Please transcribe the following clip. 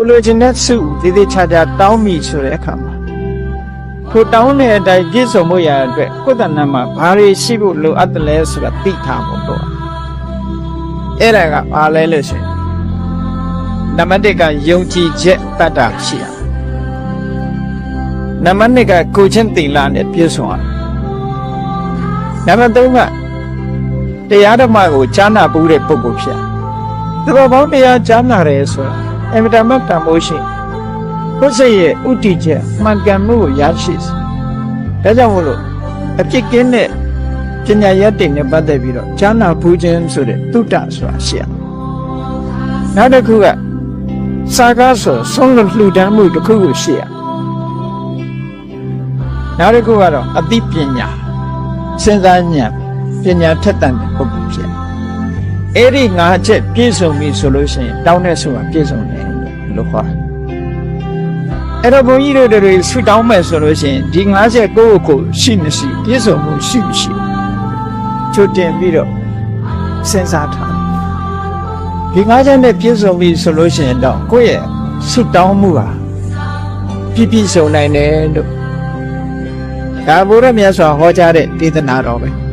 ကိုလိုချင်တဲ့စုသေးသေးချာချာတောင်းမိဆိုတဲ့အခါမှာထိုတောင်းတဲ့အတိုင်းပြည့်စုံမှုရတဲ့အတွက်ကိုယ်တဏ္ဍမှာဘာတွေရှိဖို့လိုအပ်တယ်လဲဆိုတာသိထားဖို့တော့အဲ့ဒါကဘာလဲလို့ဆိုရင်နံပါတ်1ကယုံကြည်ချက်တတ်တာရှိရနံပါတ်2ကကိုချင်းတိလာနဲ့ပြည့်စုံရနံပါတ်3ကတရားဓမ္မကိုကြားနာပူးတဲ့ပုဂ္ဂိုလ်ဖြစ်ရသဘောပေါင်းတရားကြားနာတယ်ဆိုတာ အင်မတန်မှတန်ဖိုးရှိကိုယ်စိတ်ရဲ့ဥတည်ချက်မှန်ကန်မှုကိုရရှိစေဒါကြောင့်မို့လို့အပြစ်ကင်းတဲ့ပညာရတ္တိနဲ့ပတ်သက်ပြီးတော့ကြားနာပူးခြင်းဆိုတဲ့တုတ္တဆိုတာရှိရနောက်တစ်ခုကစာကားဆိုဆုံးလို့လှူဒန်းမှုတစ်ခုကိုရှိရနောက်တစ်ခုကတော့အသိပညာစဉ်းစားဉာဏ်ပညာထက်သန်တဲ့ပုဂ္ဂိုလ်ဖြစ်ရအဲ့ဒီငါးချက်ပြည့်စုံပြီဆိုလို့ရှိရင်တောင်းတဲ့ဆိုတာပြည့်စုံတယ် လို့ခေါ်တယ်အဲ့တော့ဘုန်းကြီးတို့တွေဆွတောင်းမယ်ဆိုလို့ရှိရင်ဒီငါးချက်ကိုယ့်ကိုယ်ရှိမရှိပြည့်စုံမှုရှိမရှိချွတ်တင်ပြီးတော့စဉ်းစားထားဒီငါးချက်နဲ့ပြည့်စုံပြီဆိုလို့ရှိရင်တော့ကိုယ့်ရဲ့ဆွတောင်းမှုဟာပြည့်ပြည့်စုံနိုင်တယ်လို့ဒါဘုရားမြတ်စွာဟောကြားတဲ့ဒေသနာတော်ပဲ